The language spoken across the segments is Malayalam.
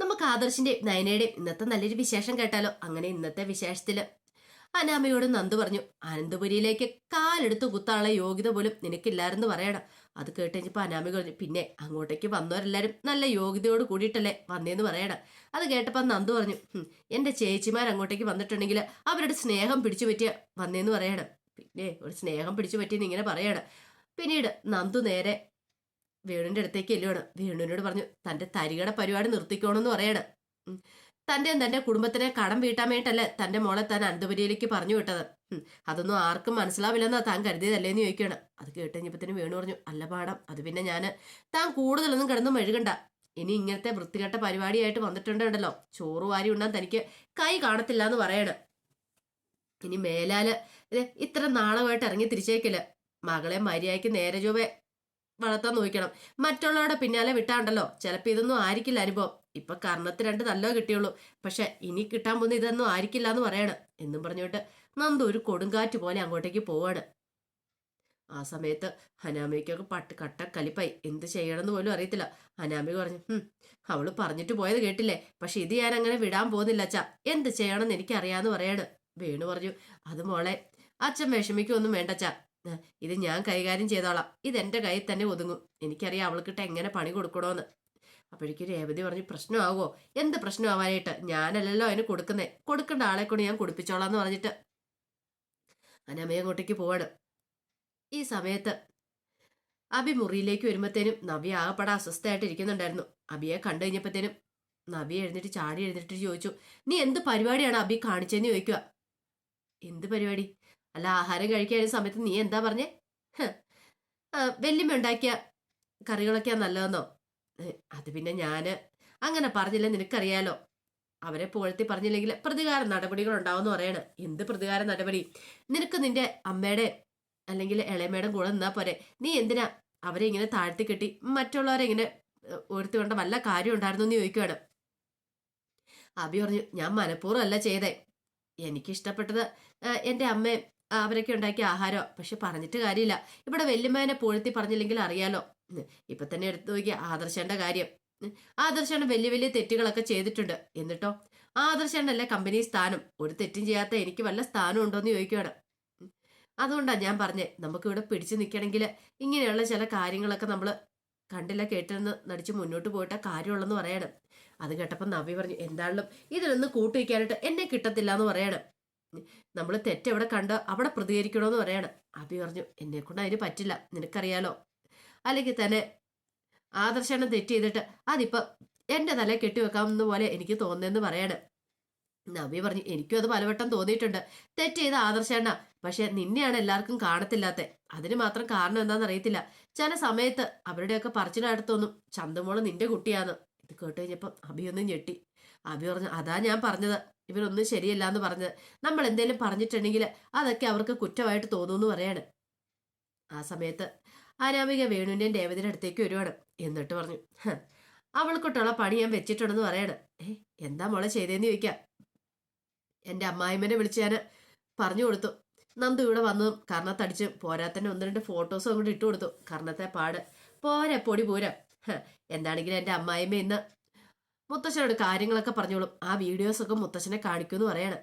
നമുക്ക് ആദർശിന്റെ നയനയുടെയും ഇന്നത്തെ നല്ലൊരു വിശേഷം കേട്ടാലോ? അങ്ങനെ ഇന്നത്തെ വിശേഷത്തിൽ അനാമയോട് നന്ദു പറഞ്ഞു അനന്തപുരിയിലേക്ക് കാലെടുത്ത് കുത്താനുള്ള യോഗ്യത പോലും നിനക്കില്ലായിരുന്നു പറയണം. അത് കേട്ട് കഴിഞ്ഞപ്പോൾ പറഞ്ഞു പിന്നെ അങ്ങോട്ടേക്ക് വന്നവരെല്ലാരും നല്ല യോഗ്യതയോട് കൂടിയിട്ടല്ലേ വന്നേന്ന് പറയണം. അത് കേട്ടപ്പോൾ നന്ദു പറഞ്ഞു എന്റെ ചേച്ചിമാർ അങ്ങോട്ടേക്ക് വന്നിട്ടുണ്ടെങ്കിൽ അവരുടെ സ്നേഹം പിടിച്ചു പറ്റിയ വന്നേന്ന് പറയണം. പിന്നെ ഒരു സ്നേഹം പിടിച്ചു പറ്റിയെന്ന് ഇങ്ങനെ പറയണം. പിന്നീട് നന്ദു നേരെ വേണുവിന്റെ അടുത്തേക്ക് എല്ലുവാണ് വേണുവിനോട് പറഞ്ഞു തന്റെ തരികട പരിപാടി നിർത്തിക്കോണമെന്ന് പറയണം തന്റെയും തന്റെ കുടുംബത്തിനെ കടം വീട്ടാൻ വേണ്ടിയിട്ടല്ലേ തന്റെ മോളെ താൻ അനന്തപുരിയിലേക്ക് പറഞ്ഞു വിട്ടത്. അതൊന്നും ആർക്കും മനസ്സിലാവില്ലെന്നാ താൻ കരുതിയതല്ലേന്ന് ചോദിക്കുകയാണ്. അത് കേട്ട് കഴിഞ്ഞപ്പത്തിന് വേണു പറഞ്ഞു അല്ല പാടം അത് പിന്നെ ഞാൻ താൻ കൂടുതലൊന്നും കിടന്ന് മെഴുകണ്ട. ഇനി ഇങ്ങനത്തെ വൃത്തികെട്ട പരിപാടിയായിട്ട് വന്നിട്ടുണ്ടല്ലോ. ചോറ് വാരി ഉണ്ടാൻ തനിക്ക് കൈ കാണത്തില്ല എന്ന് പറയണം. ഇനി മേലാൽ ഇത്ര നാളമായിട്ട് ഇറങ്ങി തിരിച്ചേക്കില്ല മകളെ മര്യാദയ്ക്ക് നേരെ ചൊവ്വെ വളർത്താൻ നോക്കണം. മറ്റുള്ളവരുടെ പിന്നാലെ വിട്ടാണ്ടല്ലോ. ചിലപ്പോൾ ഇതൊന്നും ആയിരിക്കില്ല അനുഭവം. ഇപ്പൊ കർണത്തിന് രണ്ട് നല്ലോ കിട്ടിയുള്ളൂ. പക്ഷെ ഇനി കിട്ടാൻ പോകുന്ന ഇതൊന്നും ആയിരിക്കില്ല എന്ന് പറയണം. എന്നും പറഞ്ഞോട്ട് നന്ദു ഒരു കൊടുങ്കാറ്റ് പോലെ അങ്ങോട്ടേക്ക് പോവാണ്. ആ സമയത്ത് ഹനാമയ്ക്കൊക്കെ പട്ട് കട്ട കലിപ്പായി. എന്ത് ചെയ്യണമെന്ന് പോലും അറിയത്തില്ല. ഹനാമി പറഞ്ഞു അവൾ പറഞ്ഞിട്ട് പോയത് കേട്ടില്ലേ? പക്ഷെ ഇത് ഞാൻ അങ്ങനെ വിടാൻ പോകുന്നില്ല അച്ഛ. എന്ത് ചെയ്യണമെന്ന് എനിക്കറിയാന്ന് പറയാണ്. വേണു പറഞ്ഞു അത് മോളെ അച്ഛൻ വിഷമിക്കൊന്നും വേണ്ട അച്ഛ. ഇത് ഞാൻ കൈകാര്യം ചെയ്തോളാം. എന്റെ കയ്യിൽ തന്നെ ഒതുങ്ങും. എനിക്കറിയാം അവൾക്കിട്ട് എങ്ങനെ പണി കൊടുക്കണമെന്ന് അപ്പോഴേക്കും രേവതി പറഞ്ഞു പ്രശ്നമാവോ? എന്ത് പ്രശ്നമാവാനായിട്ട്? ഞാനല്ലല്ലോ അതിന് കൊടുക്കുന്നേ. കൊടുക്കേണ്ട ആളെ കൊണ്ട് ഞാൻ കുടിപ്പിച്ചോളാം എന്ന് പറഞ്ഞിട്ട് അനമ്മയെ അങ്ങോട്ടേക്ക് പോവാണ്. ഈ സമയത്ത് അബി മുറിയിലേക്ക് വരുമ്പോഴത്തേനും നവ്യ ആകപ്പെടാ അസ്വസ്ഥയായിട്ട് ഇരിക്കുന്നുണ്ടായിരുന്നു. അബിയെ കണ്ടു കഴിഞ്ഞപ്പോഴത്തേനും നവ്യ എഴുന്നേറ്റ് ചാടി എഴുന്നേറ്റ് ചോദിച്ചു നീ എന്ത് പരിപാടിയാണ് അബി കാണിച്ചതെന്ന് ചോദിക്കുക എന്ത് പരിപാടി? അല്ല ആഹാരം കഴിക്കാൻ സമയത്ത് നീ എന്താ പറഞ്ഞേ? വല്യമ്മ ഉണ്ടാക്കിയ കറികളൊക്കെയാ നല്ലതെന്നോ? അത് പിന്നെ ഞാൻ അങ്ങനെ പറഞ്ഞില്ല നിനക്കറിയാലോ? അവരെ പുകഴ്ത്തി പറഞ്ഞില്ലെങ്കിൽ പ്രതികാര നടപടികൾ ഉണ്ടാവുമെന്ന് പറയണ്. എന്ത് പ്രതികാര നടപടി? നിനക്ക് നിന്റെ അമ്മയുടെ അല്ലെങ്കിൽ ഇളയമ്മയുടെ കൂടെ നിന്നാ പോരെ. നീ എന്തിനാ അവരെ ഇങ്ങനെ താഴ്ത്തി കെട്ടി മറ്റുള്ളവരെ ഇങ്ങനെ ഉയർത്തി കൊണ്ട വല്ല കാര്യം ഉണ്ടായിരുന്നു എന്ന് ചോദിക്കുകയാണ് അബി പറഞ്ഞു ഞാൻ മനഃപൂർവം അല്ല ചെയ്തേ. എനിക്കിഷ്ടപ്പെട്ടത് എന്റെ അമ്മയും അവരൊക്കെ ഉണ്ടാക്കിയ ആഹാരം. പക്ഷെ പറഞ്ഞിട്ട് കാര്യമില്ല. ഇവിടെ വല്യമ്മേനെ പൂഴ്ത്തി പറഞ്ഞില്ലെങ്കിൽ അറിയാലോ. ഇപ്പൊ തന്നെ എടുത്തു നോക്കിയ ആദർശന്റെ കാര്യം. ആദർശാണ് വലിയ വലിയ തെറ്റുകളൊക്കെ ചെയ്തിട്ടുണ്ട്. എന്നിട്ടോ? ആദർശാണല്ലേ കമ്പനി സ്ഥാനം. ഒരു തെറ്റും ചെയ്യാത്ത എനിക്ക് വല്ല സ്ഥാനം ഉണ്ടോ എന്ന് ചോദിക്കുകയാണ് അതുകൊണ്ടാണ് ഞാൻ പറഞ്ഞേ നമുക്ക് ഇവിടെ പിടിച്ചു നിൽക്കണമെങ്കിൽ ഇങ്ങനെയുള്ള ചില കാര്യങ്ങളൊക്കെ നമ്മൾ കണ്ടില്ല കേട്ടെന്ന് നടിച്ച് മുന്നോട്ട് പോയിട്ടാ കാര്യമുള്ളെന്ന് പറയണം. അത് കേട്ടപ്പോൾ നവി പറഞ്ഞു എന്താണെങ്കിലും ഇതിലൊന്ന് കൂട്ടുവയ്ക്കാനായിട്ട് എന്നെ കിട്ടത്തില്ല എന്ന് പറയണം. നമ്മൾ തെറ്റെവിടെ കണ്ട് അവിടെ പ്രതികരിക്കണമെന്ന് പറയാണ്. അബി പറഞ്ഞു എന്നെ കൊണ്ട് അതിന് പറ്റില്ല നിനക്കറിയാലോ? അല്ലെങ്കിൽ തന്നെ ആദർശനം തെറ്റ് ചെയ്തിട്ട് അതിപ്പോൾ എന്റെ തല കെട്ടിവെക്കാവുന്ന പോലെ എനിക്ക് തോന്നുന്നതെന്ന് പറയാണ്. നബി പറഞ്ഞു എനിക്കും അത് പലവട്ടം തോന്നിയിട്ടുണ്ട്. തെറ്റ് ചെയ്ത ആദർശേണ്ണ പക്ഷെ നിന്നെയാണ് എല്ലാവർക്കും കാണത്തില്ലാത്ത. അതിന് മാത്രം കാരണം എന്താണെന്ന് അറിയത്തില്ല ചില സമയത്ത് അവരുടെയൊക്കെ പറച്ചിലടുത്തൊന്നും ചന്തമോൾ നിന്റെ കുട്ടിയാന്ന്. ഇത് കേട്ട് കഴിഞ്ഞപ്പം ഒന്നും ഞെട്ടി. അബി പറഞ്ഞു അതാ ഞാൻ പറഞ്ഞത്. ഇവരൊന്നും ശരിയല്ല എന്ന് പറഞ്ഞത് നമ്മൾ എന്തെങ്കിലും പറഞ്ഞിട്ടുണ്ടെങ്കിൽ അതൊക്കെ അവർക്ക് കുറ്റമായിട്ട് തോന്നുമെന്ന് പറയാണ്. ആ സമയത്ത് അനാമിക വേണുവിന്റെയും ദേവതയുടെ അടുത്തേക്ക് വരുവാണ്. എന്നിട്ട് പറഞ്ഞു "ഹ, അവൾക്കൊട്ടുള്ള പണി ഞാൻ വെച്ചിട്ടുണ്ടെന്ന് പറയാണ്. ഏ എന്താ മോളെ ചെയ്തേന്ന് ചോദിക്കാം? എന്റെ അമ്മായിമ്മനെ വിളിച്ച് ഞാൻ പറഞ്ഞു കൊടുത്തു. നന്ദു ഇവിടെ വന്നതും കർണത്തടിച്ച് പോരാത്തന്നെ ഒന്ന് രണ്ട് ഫോട്ടോസും അങ്ങോട്ട് ഇട്ട് കൊടുത്തു. കർണത്തെ പാട്. പോരെ പൊടി പോരാ. എന്താണെങ്കിലും എന്റെ അമ്മായിമ്മ ഇന്ന് മുത്തശ്ശനോട് കാര്യങ്ങളൊക്കെ പറഞ്ഞോളും. ആ വീഡിയോസ് ഒക്കെ മുത്തശ്ശനെ കാണിക്കുമെന്ന് പറയാണ്.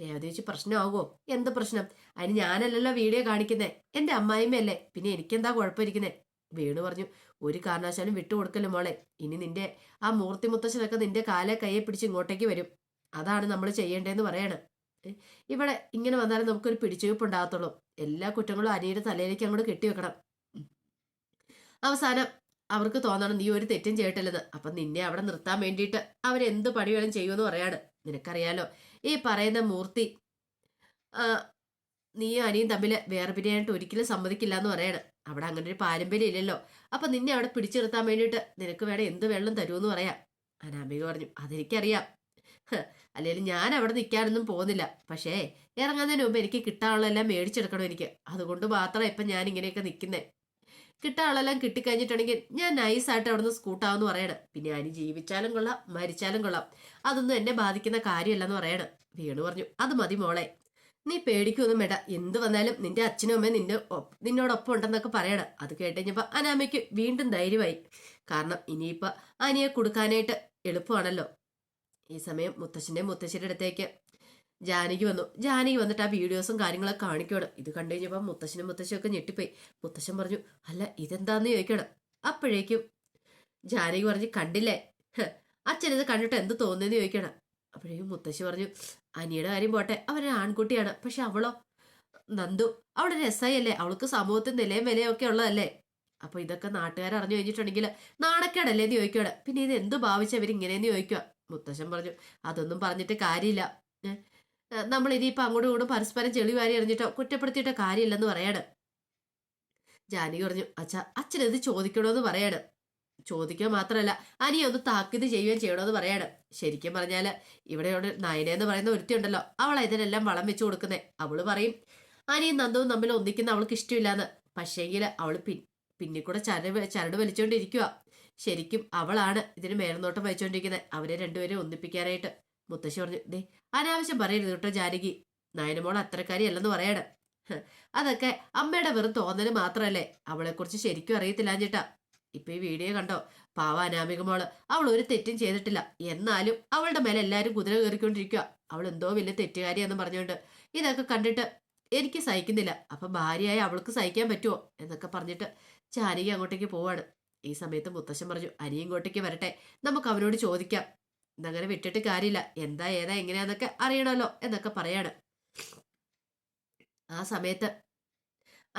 രേവതി വെച്ച് പ്രശ്നമാകുമോ? എന്ത് പ്രശ്നം? അതിന് ഞാനല്ലല്ലോ വീഡിയോ കാണിക്കുന്നേ. എന്റെ അമ്മായിമ്മയല്ലേ? പിന്നെ എനിക്കെന്താ കുഴപ്പമിരിക്കുന്നേ? വീണു പറഞ്ഞു ഒരു കാരണവശാലും വിട്ടുകൊടുക്കല്ലോ മോളെ. ഇനി നിന്റെ ആ മൂർത്തി മുത്തശ്ശനൊക്കെ നിന്റെ കാലെ കയ്യെ പിടിച്ച് ഇങ്ങോട്ടേക്ക് വരും. അതാണ് നമ്മൾ ചെയ്യേണ്ടതെന്ന് പറയാണ്. ഇവിടെ ഇങ്ങനെ വന്നാലും നമുക്കൊരു പിടിച്ചുവയ്പ്പ് ഉണ്ടാകത്തുള്ളൂ എല്ലാ കുറ്റങ്ങളും അനിയുടെ തലയിലേക്ക് അങ്ങോട്ട് കെട്ടിവെക്കണം. അവസാനം അവർക്ക് തോന്നണം നീ ഒരു തെറ്റും ചെയ്തിട്ടില്ലെന്ന് അപ്പൊ നിന്നെ അവിടെ നിർത്താൻ വേണ്ടിയിട്ട് അവരെന്ത് പണി ചെയ്യുമെന്ന് പറയാണ്. നിനക്കറിയാലോ ഈ പറയുന്ന മൂർത്തി നീ നീയും അനിയും തമ്മിൽ വേറെ പിന്നെയായിട്ട് ഒരിക്കലും സമ്മതിക്കില്ല എന്ന് പറയാണ്. അവിടെ അങ്ങനെ ഒരു പാരമ്പര്യം ഇല്ലല്ലോ. അപ്പൊ നിന്നെ അവിടെ പിടിച്ചു നിർത്താൻ വേണ്ടിയിട്ട് നിനക്ക് വേണം എന്ത് വെള്ളം തരുമെന്ന് പറയാം. അനാമിക പറഞ്ഞു അതെനിക്കറിയാം. അല്ലെങ്കിൽ ഞാൻ അവിടെ നിൽക്കാനൊന്നും പോകുന്നില്ല. പക്ഷേ ഇറങ്ങുന്നതിന് മുമ്പ് എനിക്ക് കിട്ടാനുള്ളതെല്ലാം മേടിച്ചെടുക്കണം എനിക്ക്. അതുകൊണ്ട് മാത്രം ഇപ്പം ഞാൻ ഇങ്ങനെയൊക്കെ നിൽക്കുന്നേ. കിട്ടാനുള്ളതെല്ലാം കിട്ടിക്കഴിഞ്ഞിട്ടുണ്ടെങ്കിൽ ഞാൻ നൈസായിട്ട് അവിടുന്ന് സ്കൂട്ടാവെന്ന് പറയണം. പിന്നെ അനി ജീവിച്ചാലും കൊള്ളാം മരിച്ചാലും കൊള്ളാം. അതൊന്നും എന്നെ ബാധിക്കുന്ന കാര്യമല്ലെന്ന് പറയണം. വീണു പറഞ്ഞു അത് മതി മോളെ. നീ പേടിക്കൊന്നും വേണ്ട. എന്ത് വന്നാലും നിന്റെ അച്ഛനും അമ്മയും നിന്റെ നിന്നോടൊപ്പം ഉണ്ടെന്നൊക്കെ പറയണം. അത് കേട്ടുകഴിഞ്ഞപ്പോൾ അനാമയ്ക്ക് വീണ്ടും ധൈര്യമായി. കാരണം ഇനിയിപ്പോൾ അനിയെ കൊടുക്കാനായിട്ട് എളുപ്പമാണല്ലോ. ഈ സമയം മുത്തശ്ശന്റെ മുത്തശ്ശിയുടെ അടുത്തേക്ക് ജാനകി വന്നു. ജാനകി വന്നിട്ട് ആ വീഡിയോസും കാര്യങ്ങളൊക്കെ കാണിക്കണം ഇത് കണ്ടു കഴിഞ്ഞപ്പോൾ മുത്തശ്ശനും മുത്തശ്ശിയൊക്കെ ഞെട്ടിപ്പോയി. മുത്തശ്ശൻ പറഞ്ഞു അല്ല ഇതെന്താന്ന് ചോദിക്കണം? അപ്പോഴേക്കും ജാനകി പറഞ്ഞു കണ്ടില്ലേ? അച്ഛൻ ഇത് കണ്ടിട്ട് എന്ത് തോന്നിയെന്ന് ചോദിക്കണം. അപ്പോഴേക്കും മുത്തശ്ശി പറഞ്ഞു അനിയുടെ കാര്യം പോട്ടെ. അവരൊരു ആൺകുട്ടിയാണ്. പക്ഷെ അവളോ? നന്ദു അവളെ രസയല്ലേ അവൾക്ക് സമൂഹത്തിൽ നിലയും വിലയും ഒക്കെ ഉള്ളതല്ലേ? അപ്പൊ ഇതൊക്കെ നാട്ടുകാർ അറിഞ്ഞു കഴിഞ്ഞിട്ടുണ്ടെങ്കിൽ നാണക്കേടല്ലേ എന്ന് ചോദിക്കുകയാണ് പിന്നെ ഇത് എന്ത് ഭാവിച്ച ഇവരിങ്ങനെയെന്ന് ചോദിക്കുക മുത്തശ്ശൻ പറഞ്ഞു അതൊന്നും പറഞ്ഞിട്ട് കാര്യമില്ല. നമ്മൾ ഇനിയിപ്പോൾ അങ്ങോട്ടും ഇങ്ങോട്ടും പരസ്പരം ചെളി വാരി എറിഞ്ഞിട്ടോ കുറ്റപ്പെടുത്തിയിട്ടോ കാര്യമില്ലെന്ന് പറയാണ്. ജാനകി പറഞ്ഞു അച്ഛ അച്ഛനത് ചോദിക്കണമെന്ന് പറയാണ്. ചോദിക്കുക മാത്രമല്ല അനിയെ ഒന്ന് താക്കീത് ചെയ്യുകയും ചെയ്യണമെന്ന് പറയാണ്. ശരിക്കും പറഞ്ഞാൽ ഇവിടെ ഒരു നയന എന്ന് പറയുന്ന ഒരുത്തിയുണ്ടല്ലോ. അവളെ ഇതിനെല്ലാം വളം വെച്ച് കൊടുക്കുന്നത് അവൾ പറയും അനിയും നന്ദവും തമ്മിൽ ഒന്നിക്കുന്ന അവൾക്ക് ഇഷ്ടമില്ലാന്ന്. പക്ഷേങ്കിൽ അവൾ പിൻ പിന്നെ കൂടെ ചരട് ചരട് വലിച്ചുകൊണ്ടിരിക്കുക ശരിക്കും അവളാണ് ഇതിന് മേൽനോട്ടം വഹിച്ചുകൊണ്ടിരിക്കുന്നത് അവരെ രണ്ടുപേരെ ഒന്നിപ്പിക്കാനായിട്ട്. മുത്തശ്ശി പറഞ്ഞു ദേ അനാവശ്യം പറയരുത് കേട്ടോ ജാനകി. നയനമോൾ അത്രക്കാരിയല്ലെന്ന് പറയണം. ഹ്, അതൊക്കെ അമ്മയുടെ വെറും തോന്നൽ മാത്രമല്ലേ അവളെക്കുറിച്ച് ശരിക്കും അറിയത്തില്ല ചേട്ടാ. ഇപ്പൊ ഈ വീഡിയോ കണ്ടോ? പാവ അനാമിക മോൾ അവൾ ഒരു തെറ്റും ചെയ്തിട്ടില്ല. എന്നാലും അവളുടെ മേലെ എല്ലാവരും കുതിര കയറിക്കൊണ്ടിരിക്കുക അവൾ എന്തോ വലിയ തെറ്റുകാരിയെന്ന് പറഞ്ഞുകൊണ്ട് ഇതൊക്കെ കണ്ടിട്ട് എനിക്ക് സഹിക്കുന്നില്ല. അപ്പൊ ഭാര്യയായി അവൾക്ക് സഹിക്കാൻ പറ്റുമോ എന്നൊക്കെ പറഞ്ഞിട്ട് ജാനകി അങ്ങോട്ടേക്ക് പോവാണ്. ഈ സമയത്ത് മുത്തശ്ശൻ പറഞ്ഞു അനി ഇങ്ങോട്ടേക്ക് വരട്ടെ. നമുക്ക് അവനോട് ചോദിക്കാം. ഇതങ്ങനെ വിട്ടിട്ട് കാര്യമില്ല. എന്താ ഏതാ എങ്ങനെയാന്നൊക്കെ അറിയണമല്ലോ എന്നൊക്കെ പറയാണ്. ആ സമയത്ത്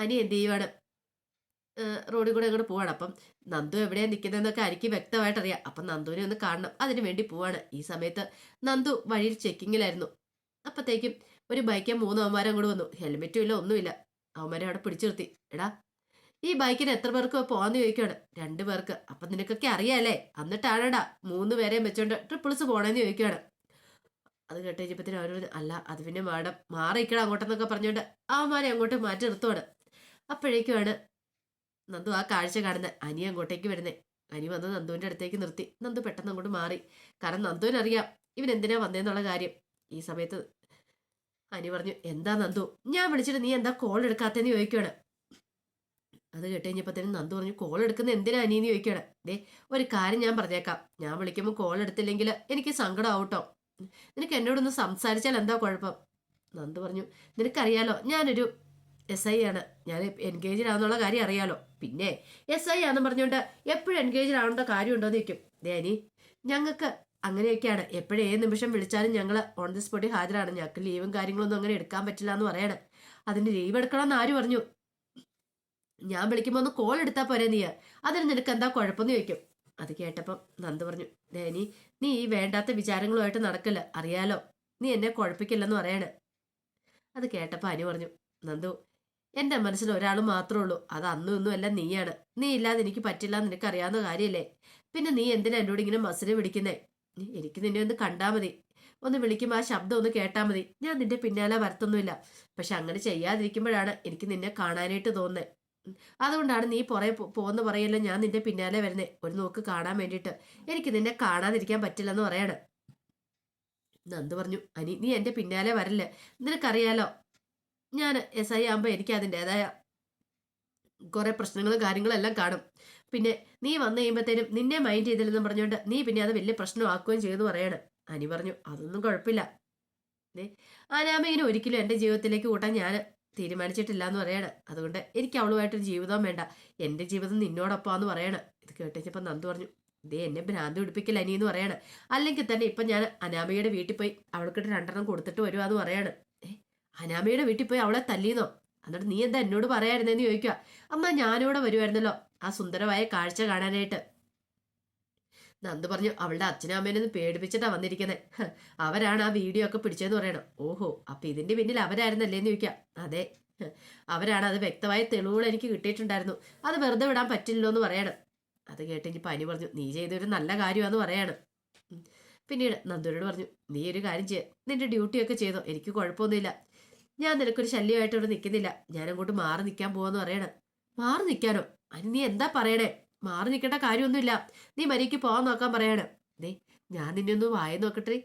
അനി എന്ത് ചെയ്യുവാണ്? റോഡിൽ കൂടെ അങ്ങോട്ട് പോവാണ്. അപ്പം നന്ദു എവിടെയാണ് നിൽക്കുന്നതെന്നൊക്കെ എനിക്ക് വ്യക്തമായിട്ട് അറിയാം അപ്പം നന്ദുവിനെ ഒന്ന് കാണണം. അതിന് വേണ്ടി പോവാണ്. ഈ സമയത്ത് നന്ദു വഴിയിൽ ചെക്കിങ്ങിലായിരുന്നു. അപ്പത്തേക്കും ഒരു ബൈക്കിൽ മൂന്ന് അവന്മാരും അങ്ങോട്ട് വന്നു. ഹെൽമെറ്റും ഇല്ല ഒന്നുമില്ല. അവന്മാരെ അവിടെ പിടിച്ചു നിർത്തി എടാ ഈ ബൈക്കിന് എത്ര പേർക്ക് പോവാന്ന് ചോദിക്കുകയാണ് രണ്ടു പേർക്ക്. അപ്പം നിനക്കൊക്കെ അറിയാലേ എന്നിട്ടാണടാ മൂന്ന് പേരെയും വെച്ചോണ്ട് ട്രിപ്പിൾസ് പോണേന്ന് ചോദിക്കുകയാണ് അത് കേട്ട് കഴിഞ്ഞപ്പത്തിന് അവർ അല്ല അത് പിന്നെ മാഡം മാറിക്കണം അങ്ങോട്ടെന്നൊക്കെ പറഞ്ഞുകൊണ്ട് അവന്മാരെ അങ്ങോട്ട് മാറ്റി നിർത്തുവാണ്. അപ്പോഴേക്കുമാണ് നന്ദു ആ കാഴ്ച കാണുന്നത് അനി അങ്ങോട്ടേക്ക് വരുന്നേ. അനി വന്ന് നന്ദുവിന്റെ അടുത്തേക്ക് നിർത്തി. നന്ദു പെട്ടെന്ന് അങ്ങോട്ട് മാറി. കാരണം നന്ദുവിനറിയാം ഇവൻ എന്തിനാ വന്നേന്നുള്ള കാര്യം. ഈ സമയത്ത് അനി പറഞ്ഞു എന്താ നന്ദു? ഞാൻ വിളിച്ചിട്ട് നീ എന്താ കോൾ എടുക്കാത്തതെന്ന് ചോദിക്കുകയാണ് അത് കേട്ട് കഴിഞ്ഞപ്പോഴത്തേനും നന്ദു പറഞ്ഞു കോൾ എടുക്കുന്ന എന്തിനാ അനിയെന്ന് ചോദിക്കണം ദേ ഒരു കാര്യം ഞാൻ പറഞ്ഞേക്കാം. ഞാൻ വിളിക്കുമ്പോൾ കോൾ എടുത്തില്ലെങ്കിൽ എനിക്ക് സങ്കടമാവും കേട്ടോ നിനക്ക് എന്നോടൊന്ന് സംസാരിച്ചാൽ എന്താ കുഴപ്പം? നന്ദു പറഞ്ഞു നിനക്കറിയാലോ ഞാനൊരു എസ് ഐ ആണ്. ഞാൻ എൻഗേജ്ഡ് ആണെന്നുള്ള കാര്യം അറിയാലോ. പിന്നെ എസ് ഐ ആണെന്ന് പറഞ്ഞുകൊണ്ട് എപ്പോഴും എൻഗേജ്ഡ് ആവേണ്ട കാര്യമുണ്ടോ എന്ന് ചോദിക്കും. ദേനി ഞങ്ങൾക്ക് അങ്ങനെയൊക്കെയാണ്. എപ്പോഴും ഏത് നിമിഷം വിളിച്ചാലും ഞങ്ങൾ ഓൺ ദി സ്പോട്ടിൽ ഹാജരാണ്. ഞങ്ങൾക്ക് ലീവും കാര്യങ്ങളൊന്നും അങ്ങനെ എടുക്കാൻ പറ്റില്ല എന്ന് പറയണം. അതിന് ലീവ് എടുക്കണമെന്ന് ആര് പറഞ്ഞു? ഞാൻ വിളിക്കുമ്പോൾ ഒന്ന് കോൾ എടുത്താൽ പോരെ നീ? അതിന് നിനക്ക് എന്താ കുഴപ്പമെന്ന് ചോദിക്കും. അത് കേട്ടപ്പം നന്ദു പറഞ്ഞു ദേനി നീ ഈ വേണ്ടാത്ത വിചാരങ്ങളുമായിട്ട് നടക്കില്ല അറിയാലോ? നീ എന്നെ കുഴപ്പിക്കില്ലെന്ന് പറയാണ്. അത് കേട്ടപ്പോൾ അനു പറഞ്ഞു നന്ദു എന്റെ മനസ്സിൽ ഒരാൾ മാത്രമേ ഉള്ളൂ. അത് അന്നും ഇന്നും അല്ല നീയാണ്. നീ ഇല്ലാതെ എനിക്ക് പറ്റില്ല നിനക്ക് അറിയാവുന്ന കാര്യമല്ലേ പിന്നെ നീ എന്തിനാ എന്നോട് ഇങ്ങനെ മസിനെ വിളിക്കുന്നേ എനിക്ക് നിന്നെ ഒന്ന് കണ്ടാ മതി. ഒന്ന് വിളിക്കുമ്പോൾ ആ ശബ്ദം ഒന്ന് കേട്ടാൽ മതി. ഞാൻ നിന്റെ പിന്നാലെ വരത്തൊന്നുമില്ല. പക്ഷെ അങ്ങനെ ചെയ്യാതിരിക്കുമ്പോഴാണ് എനിക്ക് നിന്നെ കാണാനായിട്ട് തോന്നുന്നത്. അതുകൊണ്ടാണ് നീ പുറ പോന്ന് പറയല്ലോ ഞാൻ നിന്റെ പിന്നാലെ വരുന്നേ. ഒരു നോക്ക് കാണാൻ വേണ്ടിയിട്ട് എനിക്ക് നിന്നെ കാണാതിരിക്കാൻ പറ്റില്ല എന്ന് പറയാണ്. നന്ദു പറഞ്ഞു അനി നീ എന്റെ പിന്നാലെ വരല്ലേ? നിനക്കറിയാലോ ഞാൻ എസ് ഐ ആകുമ്പോൾ എനിക്ക് അതിന്റെതായ കുറേ പ്രശ്നങ്ങളും കാര്യങ്ങളും എല്ലാം കാണും. പിന്നെ നീ വന്നു കഴിയുമ്പോഴത്തേനും നിന്നെ മൈൻഡ് ചെയ്തില്ലെന്ന് പറഞ്ഞുകൊണ്ട് നീ പിന്നെ അത് വലിയ പ്രശ്നമാക്കുകയും ചെയ്തു പറയാണ്. അനി പറഞ്ഞു അതൊന്നും കുഴപ്പമില്ല. ദേ, അനാമയിനെ ഒരിക്കലും എന്റെ ജീവിതത്തിലേക്ക് കൂട്ടാൻ ഞാൻ തീരുമാനിച്ചിട്ടില്ല എന്ന് പറയാണ്. അതുകൊണ്ട് എനിക്ക് അവളുമായിട്ടൊരു ജീവിതം വേണ്ട. എന്റെ ജീവിതം നിന്നോടൊപ്പമാന്ന് പറയാണ്. ഇത് കേട്ടിച്ചപ്പോൾ നന്ദു പറഞ്ഞു ഇതേ എന്നെ ഭ്രാന്ത് പിടിപ്പിക്കൽ അനി എന്ന് പറയാണ്. അല്ലെങ്കിൽ തന്നെ ഇപ്പം ഞാൻ അനാമയുടെ വീട്ടിൽ പോയി അവൾക്കിട്ട് രണ്ടെണ്ണം കൊടുത്തിട്ട് വരുവാന്ന് പറയാണ്. ഏ അനാമയുടെ വീട്ടിൽ പോയി അവളെ തല്ലിയെന്നോ എന്നിട്ട് നീ എന്താ എന്നോട് പറയായിരുന്നെന്ന് ചോദിക്കുക അമ്മ ഞാനിവിടെ വരുമായിരുന്നല്ലോ ആ സുന്ദരമായ കാഴ്ച കാണാനായിട്ട്. നന്ദു പറഞ്ഞു അവളുടെ അച്ഛനും അമ്മേനെ ഒന്ന് പേടിപ്പിച്ചിട്ടാ വന്നിരിക്കുന്നത് അവരാണ് ആ വീഡിയോ ഒക്കെ പിടിച്ചതെന്ന് പറയണം. ഓഹോ അപ്പൊ ഇതിന്റെ പിന്നിൽ അവരായിരുന്നല്ലേ? എന്ന് ചോദിക്കാം അതെ. അവരാണ് അത് വ്യക്തമായ തെളിവുകൾ എനിക്ക് കിട്ടിയിട്ടുണ്ടായിരുന്നു. അത് വെറുതെ വിടാൻ പറ്റില്ലല്ലോ എന്ന് പറയണം. അത് കേട്ട് ഇനി പനി പറഞ്ഞു. നീ ചെയ്തൊരു നല്ല കാര്യമാന്ന് പറയാണ്. പിന്നീട് നന്ദുരോട് പറഞ്ഞു നീ ഒരു കാര്യം ചെയ്യ. നിന്റെ ഡ്യൂട്ടിയൊക്കെ ചെയ്തോ. എനിക്ക് കുഴപ്പമൊന്നുമില്ല. ഞാൻ നിനക്കൊരു ശല്യമായിട്ട് ഇവിടെ നിൽക്കുന്നില്ല. ഞാൻ അങ്ങോട്ട് മാറി നിൽക്കാൻ പോവാന്ന് പറയണം. മാറി നിൽക്കാനോ? അതിന് നീ എന്താ പറയണേ? മാറി നിൽക്കേണ്ട കാര്യമൊന്നുമില്ല. നീ മരിക്ക് പോകാൻ നോക്കാൻ പറയാണ്. ദേ ഞാൻ നിന്നെ ഒന്ന് വായ നോക്കട്ടെ.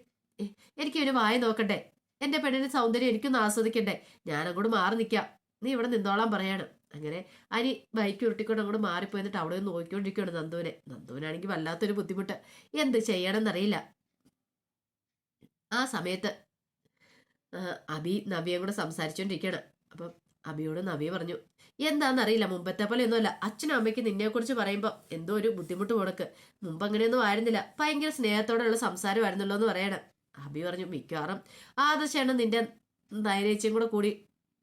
എനിക്ക് ഇവന് വായ നോക്കണ്ടേ എന്റെ പെണ്ണിന്റെ സൗന്ദര്യം എനിക്കൊന്ന് ആസ്വദിക്കണ്ടേ ഞാനങ്ങോട്ട് മാറി നിൽക്കാം. നീ ഇവിടെ നിന്നോളാൻ പറയാണ്. അങ്ങനെ അനി ബൈക്ക് ഉരുട്ടിക്കൊണ്ട് അങ്ങോട്ട് മാറിപ്പോയി. എന്നിട്ട് അവിടെ നിന്ന് നോക്കിക്കൊണ്ടിരിക്കുകയാണ് നന്ദുവിനെ. നന്ദുവിനാണെങ്കിൽ വല്ലാത്തൊരു ബുദ്ധിമുട്ട്. എന്ത് ചെയ്യണമെന്നറിയില്ല. ആ സമയത്ത് അബി നവിയും കൂടെ സംസാരിച്ചുകൊണ്ടിരിക്കുകയാണ് അപ്പം അബിയോട് നവി പറഞ്ഞു എന്താണെന്നറിയില്ല മുമ്പത്തെ പോലെ ഒന്നുമല്ല അച്ഛനും അമ്മയ്ക്ക് നിന്നെക്കുറിച്ച് പറയുമ്പോൾ എന്തോ ഒരു ബുദ്ധിമുട്ട് കൊടുക്ക് മുമ്പ് അങ്ങനെയൊന്നും ആയിരുന്നില്ല. ഭയങ്കര സ്നേഹത്തോടെയുള്ള സംസാരമായിരുന്നല്ലോ എന്ന് പറയണം. അബി പറഞ്ഞു മിക്കവാറും ആദർശാണ് നിന്റെ നയനേച്ചയും കൂടെ കൂടി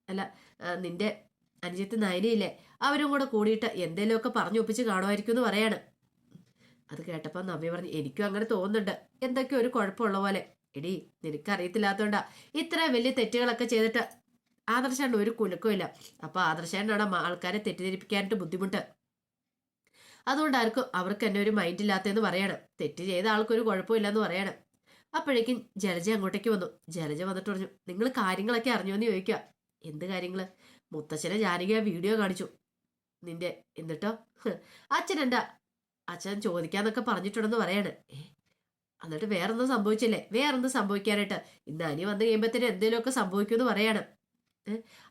അല്ല നിന്റെ അനുജത്ത് നയനയില്ലേ അവരും കൂടെ കൂടിയിട്ട് എന്തെങ്കിലുമൊക്കെ പറഞ്ഞു ഒപ്പിച്ച് കാണുമായിരിക്കും എന്ന് പറയാണ്. അത് കേട്ടപ്പോൾ നവ്യ പറഞ്ഞു എനിക്കും അങ്ങനെ തോന്നുന്നുണ്ട്. എന്തൊക്കെയോ ഒരു കുഴപ്പമുള്ള പോലെ. എടി നിനക്കറിയത്തില്ലാത്തോണ്ടാ. ഇത്ര വലിയ തെറ്റുകളൊക്കെ ചെയ്തിട്ട് ആദർശാണ്ട് ഒരു കുലുക്കമില്ല അപ്പൊ അവിടെ ആൾക്കാരെ തെറ്റിദ്ധരിപ്പിക്കാനായിട്ട് ബുദ്ധിമുട്ട്. അതുകൊണ്ട് ആർക്കും അവർക്ക് എന്നെ ഒരു മൈൻഡ് ഇല്ലാത്തതെന്ന് പറയണം. തെറ്റ് ചെയ്ത ആൾക്കൊരു കുഴപ്പമില്ലെന്ന് പറയണം. അപ്പോഴേക്കും ജലജ അങ്ങോട്ടേക്ക് വന്നു. ജലജ വന്നിട്ട് പറഞ്ഞു നിങ്ങൾ കാര്യങ്ങളൊക്കെ അറിഞ്ഞോ എന്ന് ചോദിക്കുക എന്ത് കാര്യങ്ങൾ മുത്തച്ഛനെ ജാനകി വീഡിയോ കാണിച്ചു. നിന്റെ എന്നിട്ടോ? അച്ഛൻ അച്ഛൻ ചോദിക്കാന്നൊക്കെ പറഞ്ഞിട്ടുണ്ടെന്ന് പറയാണ്. എന്നിട്ട് വേറെന്തോ സംഭവിച്ചില്ലേ? വേറെന്തോ സംഭവിക്കാനായിട്ട്? ഇന്ന് അനി വന്നു കഴിയുമ്പോഴത്തേന് എന്തെങ്കിലുമൊക്കെ സംഭവിക്കുമെന്ന് പറയാണ്.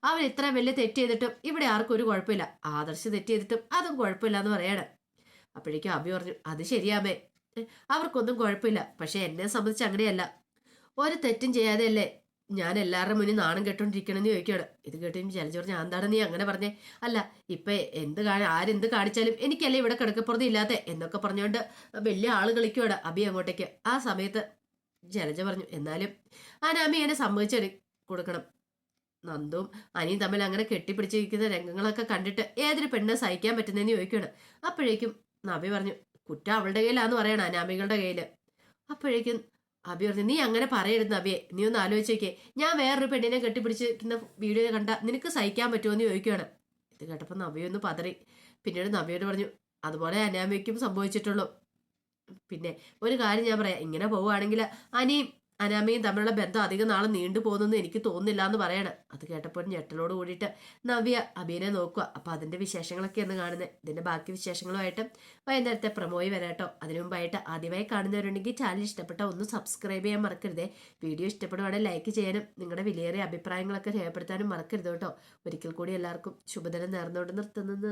അവൻ ഇത്ര വലിയ തെറ്റ് ചെയ്തിട്ടും ഇവിടെ ആർക്കും ഒരു കുഴപ്പമില്ല. ആദർശ് തെറ്റ് ചെയ്തിട്ടും അതും കുഴപ്പമില്ല എന്ന് പറയാണ്. അപ്പോഴേക്കും അഭി പറഞ്ഞു അത് ശരിയാമേ. അവർക്കൊന്നും കുഴപ്പമില്ല. പക്ഷെ എന്നെ സംബന്ധിച്ച് അങ്ങനെയല്ല. ഒരു തെറ്റും ചെയ്യാതെയല്ലേ ഞാൻ എല്ലാവരുടെ മുന്നിൽ നാണം കെട്ടോണ്ടിരിക്കണമെന്ന് ചോദിക്കുകയാണ്. ഇത് കേട്ടും ജലജ പറഞ്ഞു എന്താണ് നീ അങ്ങനെ പറഞ്ഞേ? അല്ല ഇപ്പൊ എന്ത് കാണി ആരെന്ത് കാണിച്ചാലും എനിക്കല്ലേ ഇവിടെ കിടക്കപ്പുറത്ത് ഇല്ലാത്ത? എന്നൊക്കെ പറഞ്ഞുകൊണ്ട് വലിയ ആൾ കളിക്കുവാണ് അബി അങ്ങോട്ടേക്ക്. ആ സമയത്ത് ജലജ പറഞ്ഞു എന്നാലും അനാമി എന്നെ സമ്മതിച്ചു കൊടുക്കണം. നന്ദും അനിയും തമ്മിൽ അങ്ങനെ കെട്ടിപ്പിടിച്ചിരിക്കുന്ന രംഗങ്ങളൊക്കെ കണ്ടിട്ട് ഏതൊരു പെണ്ണെ സഹിക്കാൻ പറ്റുന്നതെന്ന് ചോദിക്കുകയാണ്. അപ്പോഴേക്കും നബി പറഞ്ഞു കുറ്റം അവളുടെ കയ്യിലാന്ന് പറയണം അനാമികളുടെ കയ്യിൽ അപ്പോഴേക്കും അബി പറഞ്ഞു നീ അങ്ങനെ പറയരുത് നബിയെ നീ ഒന്ന് ആലോചിച്ചേക്കേ. ഞാൻ വേറൊരു പെണ്ണിനെ കെട്ടിപ്പിടിച്ചിരിക്കുന്ന വീഡിയോ കണ്ട നിനക്ക് സഹിക്കാൻ പറ്റുമോ എന്ന് ചോദിക്കുകയാണ്. ഇത് കേട്ടപ്പോൾ നബിയൊന്ന് പതറി. പിന്നീട് നബിയോട് പറഞ്ഞു അതുപോലെ അനാമയ്ക്കും സംഭവിച്ചിട്ടുള്ളൂ. പിന്നെ ഒരു കാര്യം ഞാൻ പറയാം ഇങ്ങനെ പോവുകയാണെങ്കിൽ അനിയും അനാമയും തമ്മിലുള്ള ബന്ധം അധികം നാളെ നീണ്ടു പോകുന്നെന്ന് എനിക്ക് തോന്നുന്നില്ല എന്ന് പറയണം. അത് കേട്ടപ്പോൾ ഞെട്ടലോട് കൂടിയിട്ട് നവ്യ അബീനെ നോക്കുക. അപ്പൊ അതിന്റെ വിശേഷങ്ങളൊക്കെയാണ് കാണുന്നത് ഇതിന്റെ ബാക്കി വിശേഷങ്ങളുമായിട്ട് വൈകുന്നേരത്തെ പ്രമോയി വരാട്ടോ. അതിനു മുമ്പായിട്ട് ആദ്യമായി കാണുന്നവരുണ്ടെങ്കിൽ ചാനൽ ഇഷ്ടപ്പെട്ട ഒന്ന് സബ്സ്ക്രൈബ് ചെയ്യാൻ മറക്കരുതേ. വീഡിയോ ഇഷ്ടപ്പെടുവാണെങ്കിൽ ലൈക്ക് ചെയ്യാനും നിങ്ങളുടെ വിലയേറിയ അഭിപ്രായങ്ങളൊക്കെ രേഖപ്പെടുത്താനും മറക്കരുത് കേട്ടോ. ഒരിക്കൽ കൂടി എല്ലാവർക്കും ശുഭദിനം നേർന്നുകൊണ്ട് നിർത്തുന്നത്.